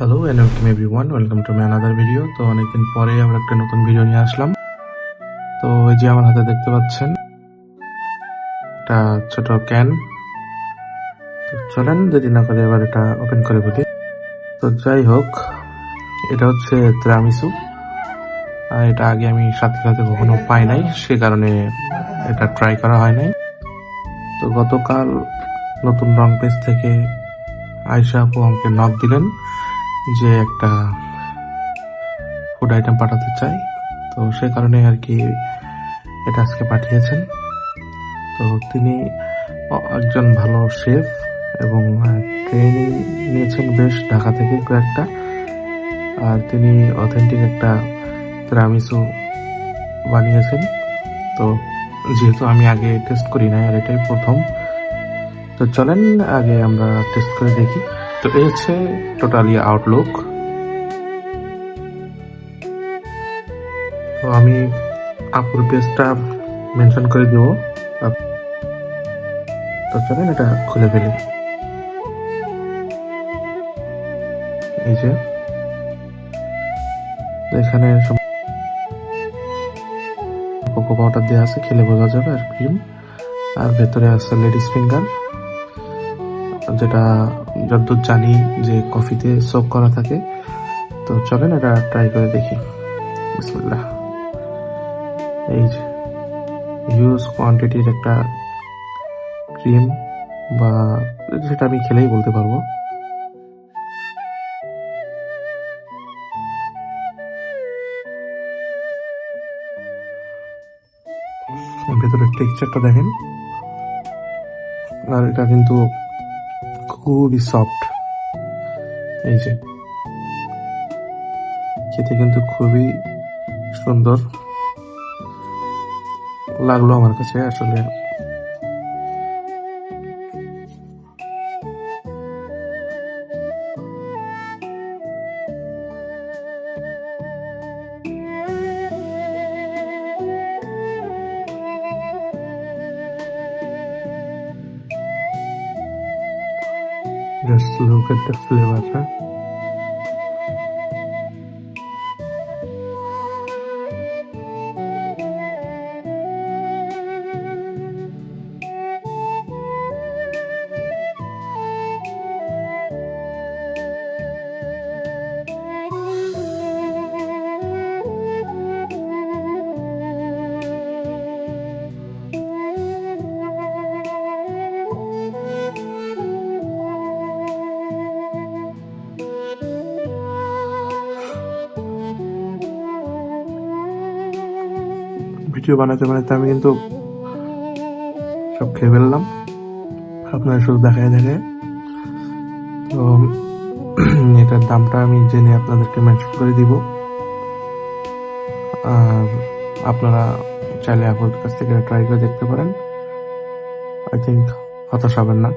Hello and welcome everyone welcome to my another video তো অনেকদিন পরে আমরা একটা নতুন ভিডিও নিয়ে আসলাম। তো এই যে আমার হাতে দেখতে পাচ্ছেন, একটা ছোট ক্যান চলেন, যদি না করে এবার এটা ওপেন করে বলি। তো যাই হোক, এটা হচ্ছে ত্রামিসু আর এটা আগে আমি সাথে সাথে কখনো পাই নাই, সে কারণে এটা ট্রাই করা হয় নাই। তো গতকাল নতুন রং পেজ থেকে আয়সা আপু আমাকে নক দিলেন। যে একটা ফুড আইটেম পাঠাতে চাই, তো সে কারণে আর কি এটা আজকে পাঠিয়েছেন। তো তিনি একজন ভালো শেফ এবং ট্রেনিং নিয়েছেন বেশ ঢাকা থেকে কয়েকটা। আর তিনি অথেন্টিক একটা ত্রামিসু বানিয়েছেন। তো যেহেতু আমি আগে টেস্ট করি না আর এটাই প্রথম, তো চলেন আগে আমরা টেস্ট করে দেখি। তো এই হচ্ছে টোটালি আউটলুক তো আমি আপুর পেজটা মেনশন করে দেব। তো চলেন এটা খুলে ফেলি। এই যে, এখানে কোকো পাউডার দেওয়া আছে, খেলে বোঝা যাবে আর ক্রিম আর ভেতরে আছে লেডিস ফিঙ্গার যেটা যতদূর জানি যে কফিতে সোক করা থাকে। তো চলেন এটা ট্রাই করে দেখি। বিসমিল্লাহ। এই যে হিউজ কোয়ান্টিটির একটা ক্রিম বা সেটা আমি খেলেই বলতে পারব। ভেতরের টেক্সচারটা দেখেন। আর এটা কিন্তু খুবই সফট এই যে। খেতে কিন্তু খুবই সুন্দর। লাগল আমার কাছে আসলে Just look at the flavor, video বানাতে বানাতে আমি কিন্তু সব খেয়ে ফেললাম। আপনারা শুধু দেখায় দেখায় তো এটার দামটা আমি জেনে আপনাদেরকে মেনশন করে দিব। আর আপনারা চাইলে আপনাদের কাছ থেকে ট্রাই করে দেখতে পারেন। আই থিঙ্ক হতাশ হবেন না।